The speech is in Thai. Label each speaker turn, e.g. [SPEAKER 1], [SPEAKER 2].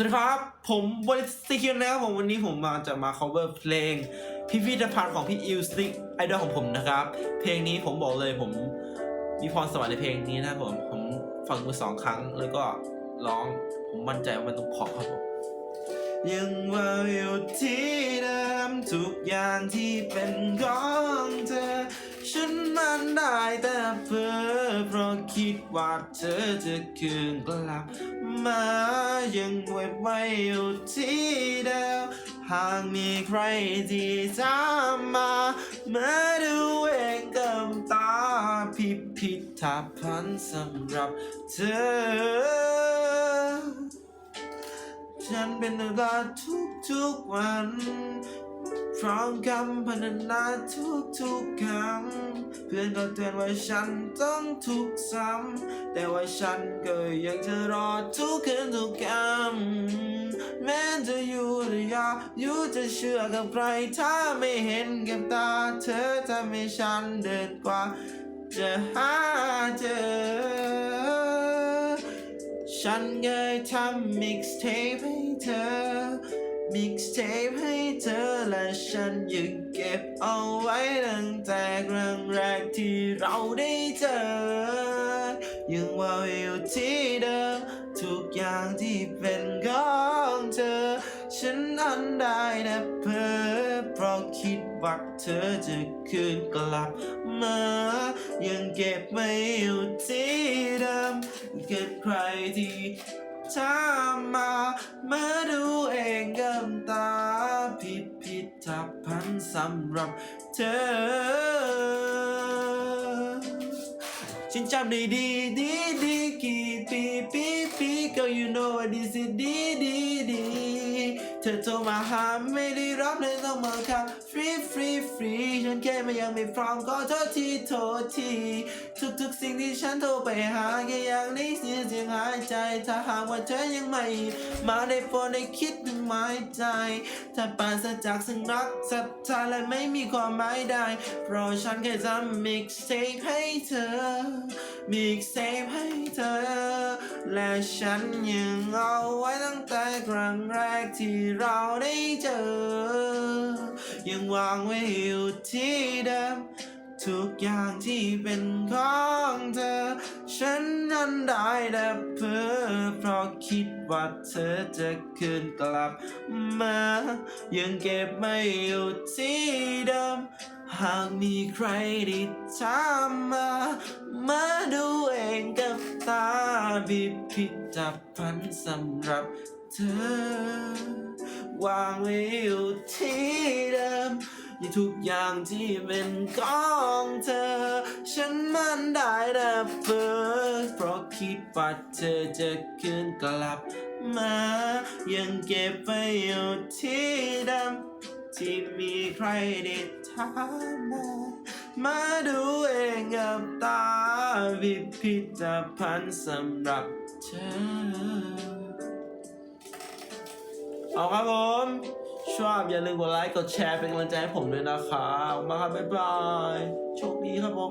[SPEAKER 1] วัสดีครับ ผมบริสติคิวนะครับผมวันนี้ผมมาจะมา cover เพลงพิพิธภัณฑ์ของพี่อิวสติกไอดอลของผมนะครับ เพลงนี้ผมบอกเลยผมมีพรสวรรค์ในเพลงนี้นะผมผมฟังมือสองครั้งแล้วก็ร้องผมมั่นใจว่ามันต้องเพราะครับผมยังว่าอยู่ที่เดิมทุกอย่างที่เป็นของเธอ ฉันมันได้แต่เพ้อเพราะคิดว่าเธอจะคืนกลับ มายังไว้ไว้อยู่ที่เดิมหากมีใครที่ตามมามาดูเองกับตาพิพิธภัณฑ์สำหรับเธอ ฉันเป็นตลาทุกๆวัน พร้อมคำพรรณนาทุกทุกๆคำ เพื่อนก็เตือนว่าฉันต้องทุกซ้ำ แต่ว่าฉันก็ยังจะรอทุกคืนทุกคำแม้จะอยู่หรือยาอยู่จะเชื่อกับใคร ถ้าไม่เห็นกับตา เธอทำให้ฉันเดินกว่า จะหาเจอฉันเคยทำ mixtape ให้เธอ mixtape ให้เธอและฉันยังเก็บเอาไว้ตั้งแต่ครั้งแรกที่เราได้เจอ ยังว่าอยู่ที่เดิม ทุกอย่างที่เป็นของเธอ ฉันนั้นได้แต่เพ้อเพราะคิดว่าเธอจะคืนกลับมา ยังเก็บไว้อยู่ที่เดิมเกิดใครที่ ถามมามาดูเองเกิมตาผิดผิดทับพันสำหรับเธอ ฉันจำได้ดีดีดีกี่ปีปีปีก็ you know what this is ดีดีดี เธอโทรมาหาไม่ได้รับเลยต้องมาคับฟรีฟรีฟรีฉันแค่ไม่ยังไม่พร้อมก็โทษทีโทษทีทุกๆสิ่งที่ฉันโทรไปหาแค่อยากได้เสียเสียงหายใจ ถ้าหากว่าเธอยังไม่ มาได้โปรดได้คิดถึงหมายใจ ถ้าปราศจากสิ่งรักศรัทธาและไม่มีความหมายใดเพราะฉันแค่จะมิกเทปให้เธอมิกเทปให้เธอ และฉันยังเอาไว้ตั้งแต่ครั้งแรกที่เราได้เจอ ยังวางไว้อยู่ที่เดิม ทุกอย่างที่เป็นของเธอ ฉันนั้นได้แต่เพ้อเพราะคิดว่าเธอจะคืนกลับมา ยังเก็บไม่อยู่ที่เดิม หากมีใครได้ถามมา มาดูเองกับตาพิพิธภัณฑ์สำหรับ เธอ วางไว้อยู่ที่เดิมทุกอย่างที่เป็นของเธอ ฉันมันได้แต่เพ้อเพราะคิดว่าเธอจะคืนกลับมา ยังเก็บไว้อยู่ที่เดิมที่มีใครได้ถามมามาดูเองกับตาพิพิธภัณฑ์สำหรับเธอ เอาครับผมชอบอย่าลืมกดไลค์กดแชร์เป็นกำลังใจให้ผมด้วยนะครับมาครับบ๊ายบาย โชคดีครับผม